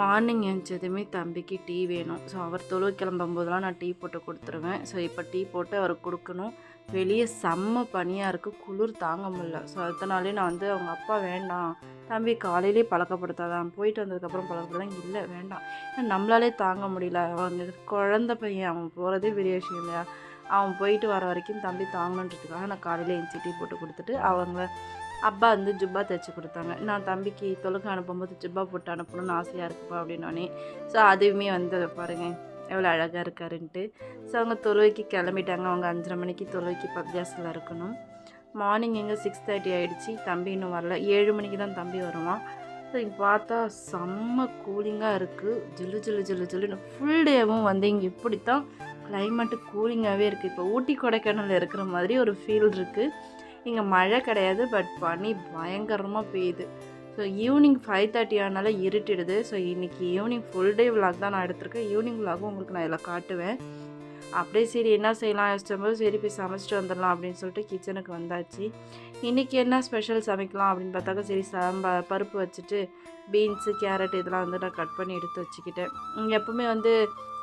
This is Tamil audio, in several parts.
மார்னிங் எழுந்ததுமே தம்பிக்கு டீ வேணும். ஸோ அவர் தொழுவை கிளம்பும்போதெல்லாம் நான் டீ போட்டு கொடுத்துருவேன். ஸோ இப்போ டீ போட்டு அவருக்கு கொடுக்கணும். வெளியே செம்ம பனியாக இருக்குது குளிர் தாங்க முடியல. ஸோ அதனாலே நான் வந்து அவங்க அப்பா வேண்டாம். தம்பி காலையிலே பழக்கப்படுத்தாதான். போயிட்டு வந்ததுக்கப்புறம் பழக்கப்படுதான் இல்லை வேண்டாம். ஏன்னா நம்மளாலே தாங்க முடியல. அவங்க குழந்த பையன் அவன் போகிறதே பெரிய விஷயம் இல்லையா? அவன் போயிட்டு வர வரைக்கும் தம்பி தாங்கன்றதுக்காக நான் காலையில் எழுந்துச்சி டீ போட்டு கொடுத்துட்டு அவங்க அப்பா வந்து ஜுப்பா தைச்சி கொடுத்தாங்க. நான் தம்பிக்கு தொழுக்க அனுப்பும்போது ஜுப்பா போட்டு அனுப்பணும்னு ஆசையாக இருக்குப்பா அப்படின்னோடனே ஸோ அதுவுமே வந்து பாருங்கள் எவ்வளோ அழகாக இருக்காருன்ட்டு. ஸோ அவங்க தொழுவைக்கு கிளம்பிட்டாங்க. அவங்க அஞ்சரை மணிக்கு தொழுவைக்கு பத்தியாசில் இருக்கணும். மார்னிங் எங்கே சிக்ஸ் தேர்ட்டி ஆகிடுச்சி தம்பி இன்னும் வரல. ஏழு மணிக்கு தான் தம்பி வருவான் ஸோ இங்கே பார்த்தா செம்ம கூலிங்காக இருக்குது ஜில்லு ஜில்லு ஜில்லு ஜில்லுன்னு ஃபுல் டேவும் வந்து இங்கே இப்படி தான் கிளைமேட்டு கூலிங்காகவே இருக்குது இப்போ ஊட்டி கொடைக்கானலில் இருக்கிற மாதிரி ஒரு ஃபீல் இருக்குது இங்கே மழை கிடையாது பட் பனி பயங்கரமாக பெய்யுது. ஸோ ஈவினிங் ஃபைவ் தேர்ட்டி ஆனால இருட்டிடுது. ஸோ இன்றைக்கி ஈவினிங் ஃபுல் டே விலாக் தான் நான் எடுத்திருக்கேன். ஈவினிங் விலாகும் உங்களுக்கு நான் இதில் காட்டுவேன். அப்படியே சரி என்ன செய்யலாம்? யோசிச்சபோது சரி போய் சமைச்சிட்டு வந்துடலாம் அப்படின்னு சொல்லிட்டு கிச்சனுக்கு வந்தாச்சு. இன்றைக்கி என்ன ஸ்பெஷல் சமைக்கலாம் அப்படின்னு பார்த்தாக்கா சரி சாம்பா பருப்பு வச்சுட்டு பீன்ஸு கேரட் இதெல்லாம் வந்து நான் கட் பண்ணி எடுத்து வச்சுக்கிட்டேன். இங்கே எப்பவுமே வந்து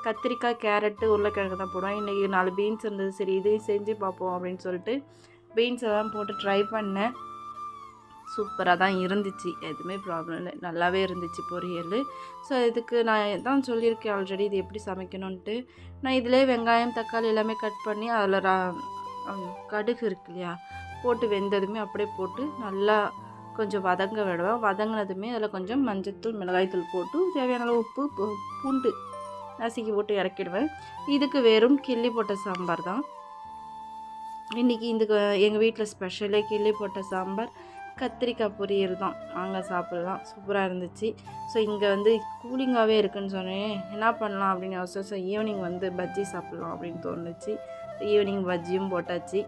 கத்திரிக்காய் கேரட்டு உருளைக்கிழங்கு தான் போடுவேன் இன்றைக்கி நாலு பீன்ஸ் இருந்தது. சரி இதையும் செஞ்சு பார்ப்போம் அப்படின்னு சொல்லிட்டு பீன்ஸ் தான் போட்டு ட்ரை பண்ணேன். சூப்பராக தான் இருந்துச்சு. எதுவுமே ப்ராப்ளம் இல்லை. நல்லாவே இருந்துச்சு பொரியல். ஸோ இதுக்கு நான் தான் சொல்லியிருக்கேன் ஆல்ரெடி இது எப்படி சமைக்கணுன்ட்டு நான் இதிலே வெங்காயம் தக்காளி எல்லாமே கட் பண்ணி அதில் ரா கடுகு இருக்கு இல்லையா? போட்டு வெந்ததுமே அப்படியே போட்டு நல்லா கொஞ்சம் வதங்க விடுவேன் வதங்கினதுமே அதில் கொஞ்சம் மஞ்சத்தூள் மிளகாய்த்தூள் போட்டு தேவையான உப்பு பூ- பூண்டு நசுக்கி போட்டு இறக்கிடுவேன். இதுக்கு வெறும் கிள்ளி போட்ட சாம்பார் தான். இன்றைக்கி இந்த எங்கள் வீட்டில் ஸ்பெஷலே கிள்ளி போட்ட சாம்பார் கத்திரிக்காய் பொரியல் தான். வாங்க சாப்பிட்லாம். சூப்பராக இருந்துச்சு. ஸோ இங்கே வந்து கூலிங்காகவே இருக்குன்னு சொன்னேன். என்ன பண்ணலாம் அப்படின்னு யோசிச்சு ஸோ ஈவினிங் வந்து பஜ்ஜி சாப்பிட்லாம் அப்படின்னு தோணுச்சு. ஈவினிங் பஜ்ஜியும் போட்டாச்சு.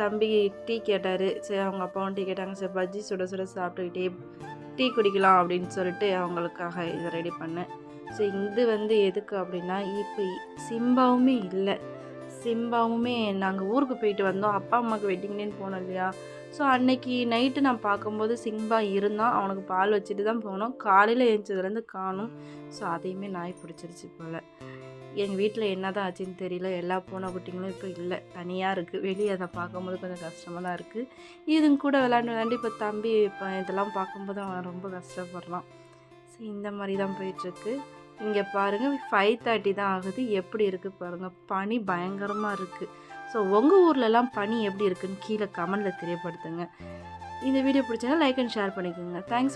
தம்பி டீ கேட்டார். சரி அவங்க அப்பாவும் டீ கேட்டாங்க. சரி பஜ்ஜி சுட சுட சாப்பிட்டுக்கிட்டே டீ குடிக்கலாம் அப்படின்னு சொல்லிட்டு அவங்களுக்காக இதை ரெடி பண்ணேன். ஸோ இது வந்து எதுக்கு அப்படின்னா இப்போ சிம்பாவுமே இல்லை. சிம்பாவுமே நாங்கள் ஊருக்கு போயிட்டு வந்தோம். அப்பா அம்மாவுக்கு வெட்டிங் டேன்னு போனோம் இல்லையா? ஸோ அன்னைக்கு நைட்டு நான் பார்க்கும்போது சிம்பா இருந்தான். அவனுக்கு பால் வச்சுட்டு தான் போனோம். காலையில் எழுந்ததுலேருந்து காணும். ஸோ அதையுமே நாய் பிடிச்சிருச்சு போல். எங்கள் வீட்டில் என்ன தான் ஆச்சுன்னு தெரியல. எல்லா பூனை குட்டிங்களும் இப்போ இல்லை. தனியாக இருக்குது வெளியே அதை பார்க்கும்போது கொஞ்சம் கஷ்டமாக தான் இருக்குது இதுங்க கூட விளாண்டு விளாண்டு இப்போ தம்பி இப்போ இதெல்லாம் பார்க்கும்போது அவன் ரொம்ப கஷ்டப்படுறான். ஸோ இந்த மாதிரி தான் போயிட்டுருக்கு இங்கே பாருங்கள் ஃபைவ் தேர்ட்டி தான் ஆகுது. எப்படி இருக்குது பாருங்கள் பனி பயங்கரமாக இருக்குது ஸோ உங்கள் ஊர்லலாம் பனி எப்படி இருக்குன்னு கீழே கமெண்டில் தெரியப்படுத்துங்க. இந்த வீடியோ பிடிச்சா லைக் அண்ட் ஷேர் பண்ணிக்கோங்க. தேங்க்ஸ்